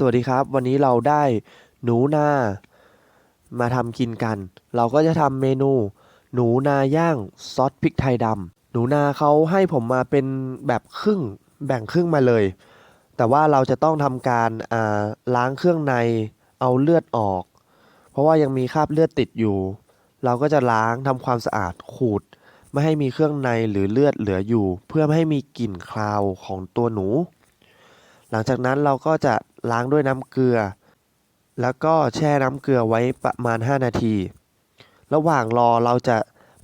สวัสดีครับ วันนี้เราได้หนูนา มาทำกินกัน เราก็จะทำเมนู หนูนาย่างซอสพริกไทยดำหนูนาเขาให้ผมมาเป็นแบบครึ่งแบ่งครึ่งมาเลย แต่ว่าเราจะต้องทำการาล้างเครื่องในเอาเลือดออก เพราะว่ายังมีคราบเลือดติดอยู่ เราก็จะล้างทำความสะอาดขูด ไม่ให้มีเครื่องในหรือเลือดเหลืออยู่ เพื่อไม่ให้มีกลิ่นคาวของตัวหนูหลังจากนั้นเราก็จะ ล้างด้วยน้ำเกลือ แล้วก็แช่น้ำเกลือไว้ประมาณ 5 นาที ระหว่างรอเราจะ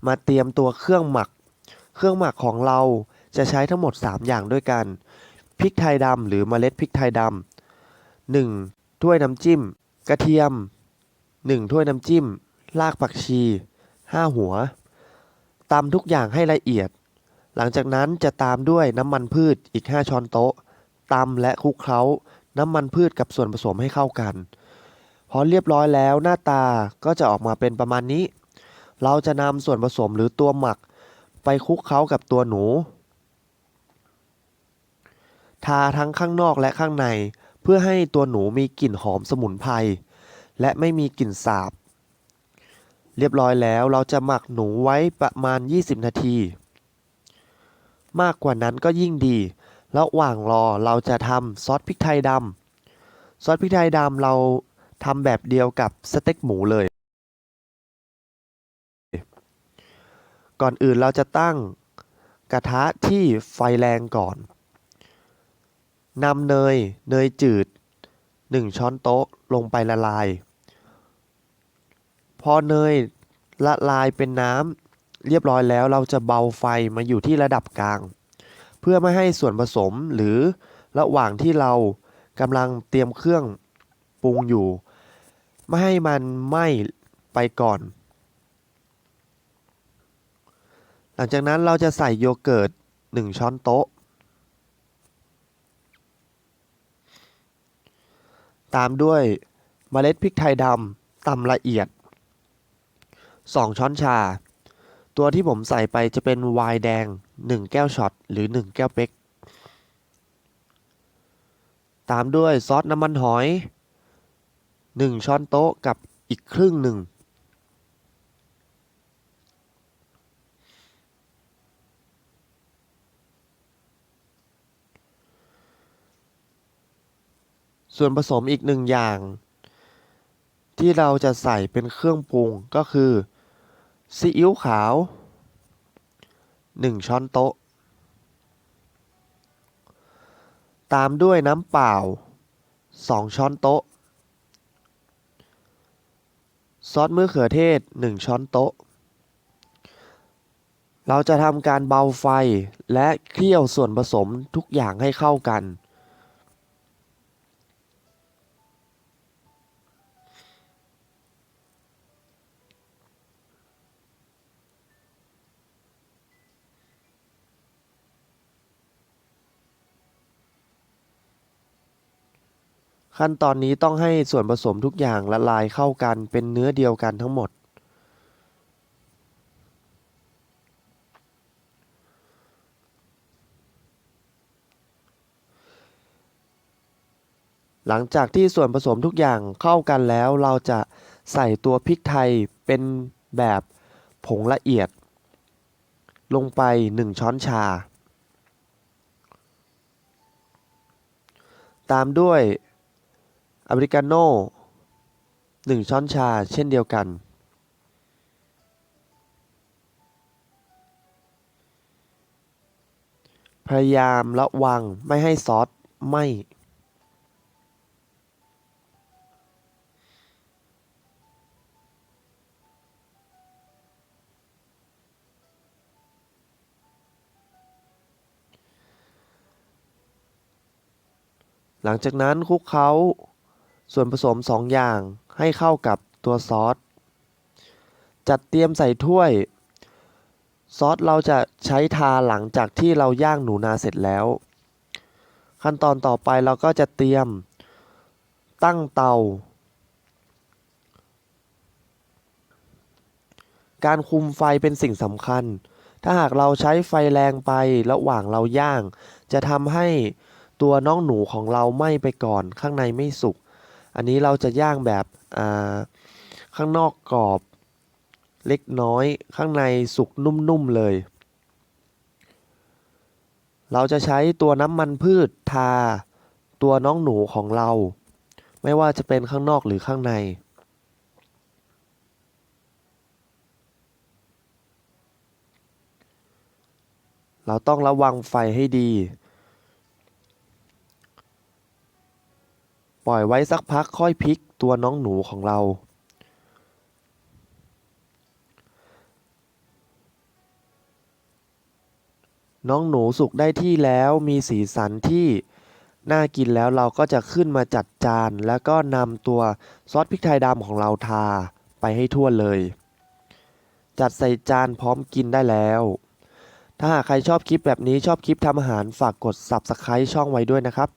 มาเตรียมตัวเครื่องหมัก เครื่องหมักของเราจะใช้ทั้งหมด 3 อย่างด้วยกัน พริกไทยดำหรือเมล็ดพริกไทยดำหนึ่งถ้วยน้ำจิ้ม กระเทียม 1 ถ้วยน้ำจิ้ม รากผักชี 5 หัวตำทุกอย่างให้ละเอียด หลังจากนั้นจะตามด้วยน้ำมันพืชอีก 5 ช้อนโต๊ะตำและคลุกเคล้า น้ำมันพืชกับส่วนผสมให้เข้ากัน พอเรียบร้อยแล้วหน้าตาก็จะออกมาเป็นประมาณนี้ เราจะนำส่วนผสมหรือตัวหมัก ไปคลุกเคล้ากับตัวหนู ทาทั้งข้างนอกและข้างใน เพื่อให้ตัวหนูมีกลิ่นหอมสมุนไพรและไม่มีกลิ่นสาบ เรียบร้อยแล้วเราจะหมักหนูไว้ประมาณ 20 นาที มากกว่านั้นก็ยิ่งดี ระหว่างรอเราจะทำซอสพริกไทยดำซอสพริกไทยดำเราทำแบบเดียวกับสเต็กหมูเลย ก่อนอื่นเราจะตั้งกระทะที่ไฟแรงก่อนนำเนยเนยจืด 1 ช้อนโต๊ะลงไปละลาย พอเนยละลายเป็นน้ำเรียบร้อยแล้วเราจะเบาไฟมาอยู่ที่ระดับกลาง เพื่อไม่ให้ส่วนผสมหรือระหว่างที่เรากำลังเตรียมเครื่องปรุงอยู่ ไม่ให้มันไหม้ไปก่อน หลังจากนั้นเราจะใส่โยเกิร์ต 1 ช้อนโต๊ะ ตามด้วยเมล็ดพริกไทยดำตำละเอียด 2 ช้อนชา ตัวที่ผมใส่ไปจะเป็นไวน์แดง 1 แก้วช็อต หรือ 1 แก้วเป๊ก ตามด้วยซอสน้ำมันหอย 1 ช้อนโต๊ะกับอีกครึ่งหนึ่ง ส่วนผสมอีกหนึ่งอย่าง ที่เราจะใส่เป็นเครื่องปรุงก็คือ ซีอิ๊วขาว 1 ช้อนโต๊ะ ตามด้วยน้ำเปล่า 2 ช้อนโต๊ะ ซอสมะเขือเทศ 1 ช้อนโต๊ะ เราจะทำการเบาไฟและเคี่ยวส่วนผสมทุกอย่างให้เข้ากัน ขั้นตอนนี้ต้องให้ส่วนผสมทุกอย่างละลายเข้ากันเป็นเนื้อเดียวกันทั้งหมด หลังจากที่ส่วนผสมทุกอย่างเข้ากันแล้ว เราจะใส่ตัวพริกไทยเป็นแบบผงละเอียด ลงไป 1 ช้อนชา ตามด้วย อเมริกาโน่หนึ่งช้อนชาเช่นเดียวกัน พยายามระวังไม่ให้ซอสไหมหลังจากนั้นคลุกเคล้า ส่วนผสมสองอย่างให้เข้ากับตัวซอส จัดเตรียมใส่ถ้วย ซอสเราจะใช้ทาหลังจากที่เราย่างหนูนาเสร็จแล้ว ขั้นตอนต่อไปเราก็จะเตรียม ตั้งเตา การคุมไฟเป็นสิ่งสำคัญ ถ้าหากเราใช้ไฟแรงไประหว่างเราย่าง จะทำให้ตัวตัวน้องหนูของเราไหม้ไปก่อนข้างในไม่สุก อันนี้เราจะย่างแบบข้างนอกกรอบเล็กน้อย ข้างในสุกนุ่มๆเลย เราจะใช้ตัวน้ำมันพืชทาตัวน้องหนูของเรา ไม่ว่าจะเป็นข้างนอกหรือข้างในเราต้องระวังไฟให้ดี ปล่อยไว้สักพักค่อยพลิกตัวน้องหนูของเราน้องหนูสุกได้ที่แล้วมีสีสันที่น่ากินแล้วเราก็จะขึ้นมาจัดจาน แล้วก็นำตัวซอสพริกไทยดำของเราทาไปให้ทั่วเลย จัดใส่จานพร้อมกินได้แล้ว ถ้าหากใครชอบคลิปแบบนี้ชอบคลิปทำอาหารฝากกด Subscribe ช่องไว้ด้วยนะครับ